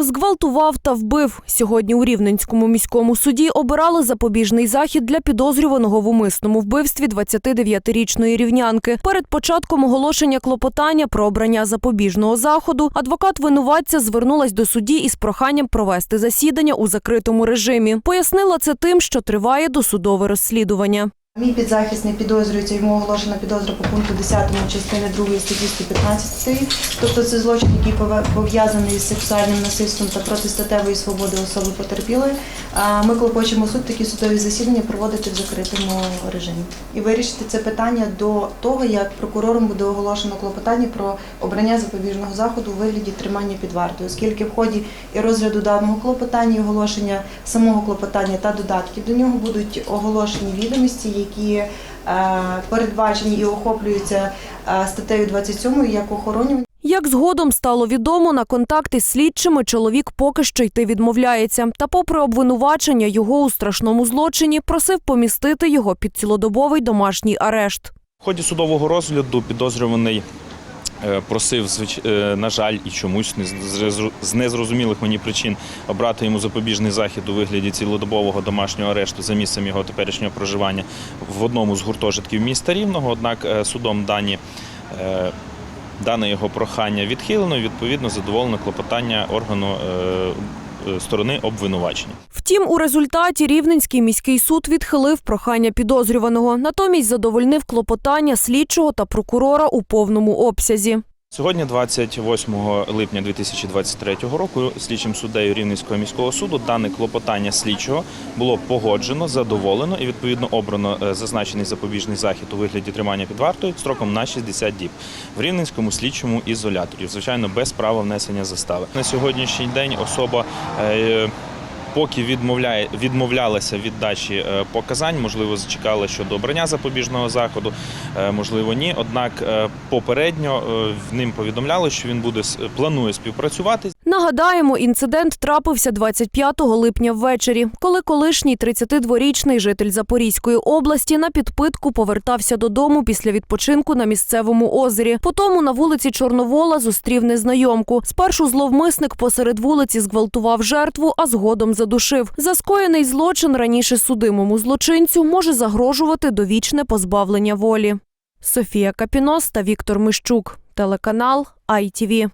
Зґвалтував та вбив. Сьогодні у Рівненському міському суді обирали запобіжний захід для підозрюваного в умисному вбивстві 29-річної рівнянки. Перед початком оголошення клопотання про обрання запобіжного заходу адвокат винуватця звернулась до судді із проханням провести засідання у закритому режимі. Пояснила це тим, що триває досудове розслідування. Мій підзахисний підозрюється, йому оголошена підозра по пункту 10 частини 2 статті 115, тобто це злочин, який пов'язаний з сексуальним насильством та протистатевою свободи особи потерпілої. Ми клопочемо суд такі судові засідання проводити в закритому режимі. І вирішити це питання до того, як прокурором буде оголошено клопотання про обрання запобіжного заходу у вигляді тримання під вартою, оскільки в ході і розгляду даного клопотання, і оголошення самого клопотання та додатків до нього будуть оголошені відомості, які е, передбачені і охоплюються е, статтею 27 як охоронювання. Як згодом стало відомо, на контакти з слідчими чоловік поки що йти відмовляється. Та, попри обвинувачення його у страшному злочині, просив помістити його під цілодобовий домашній арешт. В ході судового розгляду підозрюваний просив, звич- е, на жаль, і чомусь з- незрозумілих мені причин обрати йому запобіжний захід у вигляді цілодобового домашнього арешту за місцем його теперішнього проживання в одному з гуртожитків міста Рівного. Однак е, судом дані. е, Дане його прохання відхилено, відповідно задоволено клопотання органу е, е, сторони обвинувачення. Втім, у результаті Рівненський міський суд відхилив прохання підозрюваного, натомість задовольнив клопотання слідчого та прокурора у повному обсязі. Сьогодні, 28 липня 2023 року, слідчим суддею Рівненського міського суду дане клопотання слідчого було погоджено, задоволено і відповідно обрано е, зазначений запобіжний захід у вигляді тримання під вартою строком на 60 діб в Рівненському слідчому ізоляторі, звичайно, без права внесення застави. На сьогоднішній день особа. Поки відмовляє відмовлялася від дачі е, показань, можливо, зачекали щодо обрання запобіжного заходу, е, можливо, ні. Однак е, попередньо в ним повідомляли, що він буде планує співпрацювати Нагадаємо, інцидент трапився 25 липня ввечері, коли колишній 32-річний житель Запорізької області на підпитку повертався додому після відпочинку на місцевому озері. Потому на вулиці Чорновола зустрів незнайомку. Спершу зловмисник посеред вулиці зґвалтував жертву, а згодом задушив. За скоєний злочин раніше судимому злочинцю може загрожувати довічне позбавлення волі. Софія Капінос та Віктор Мищук. Телеканал ITV.